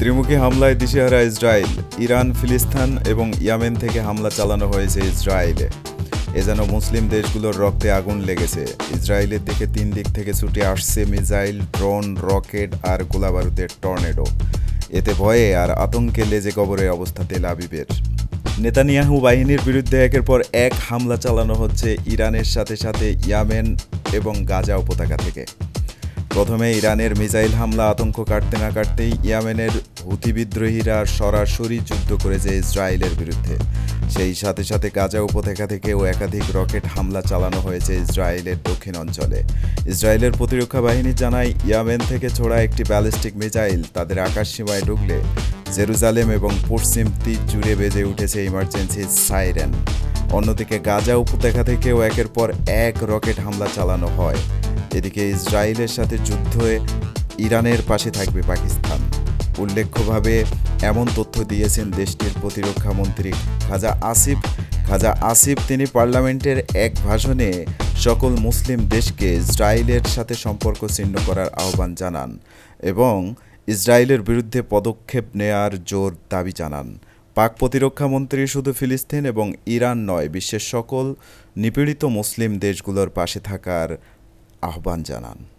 আতঙ্কি হামলায় দিশেহারা Israel, Iran, ফিলিস্তান এবং ইয়ামেন থেকে হামলা চালানো হয়েছে ইসরায়েলে। এ যেন মুসলিম দেশগুলোর রক্তে আগুন লেগেছে। ইসরায়েলের দিকে তিন দিক থেকে ছুটে আসছে মিসাইল, ড্রোন, রকেট আর গোলাবারুদের টর্নেডো। এতে ভয়ে আর আতঙ্কে লেজে কবরে অবস্থা তেল আবিবের। নেতানিয়াহু বাহিনীর বিরুদ্ধে একের পর এক হামলা চালানো হচ্ছে ইরানের সাথে সাথে ইয়ামেন এবং গাজা উপত্যকা থেকে। প্রথমে ইরানের মিসাইল হামলা, আতঙ্ক কাটতে না কাটতেই ইয়ামেনের হুতি বিদ্রোহীরা সরাসরি যুদ্ধ করেছে ইসরায়েলের বিরুদ্ধে। সেই সাথে সাথে গাজা উপত্যকা থেকেও একাধিক রকেট হামলা চালানো হয়েছে ইসরায়েলের দক্ষিণ অঞ্চলে। ইসরায়েলের প্রতিরক্ষা বাহিনী জানায়, ইয়ামেন থেকে ছোড়া একটি ব্যালিস্টিক মিসাইল তাদের আকাশ সীমায় ঢুকলে জেরুজালেম এবং পশ্চিম তীর জুড়ে বেজে উঠেছে ইমার্জেন্সি সাইরেন। অন্যদিকে গাজা উপত্যকা থেকেও একের পর এক রকেট হামলা চালানো হয়। এদিকে ইসরায়েলের সাথে যুদ্ধে ইরানের পাশে থাকবে পাকিস্তান। উল্লেখ্যভাবে এমন তথ্য দিয়েছেন দেশটির প্রতিরক্ষা মন্ত্রী খাজা আসিফ। খাজা আসিফ তিনি পার্লামেন্টের এক ভাষণে সকল মুসলিম দেশকে ইসরায়েলের সাথে সম্পর্ক ছিন্ন করার আহ্বান জানান এবং ইসরায়েলের বিরুদ্ধে পদক্ষেপ নেয়ার জোর দাবি জানান। পাক প্রতিরক্ষা মন্ত্রী শুধু ফিলিস্তিন এবং ইরান নয়, বিশ্বের সকল নিপীড়িত মুসলিম দেশগুলোর পাশে থাকার আহ্বান জানান।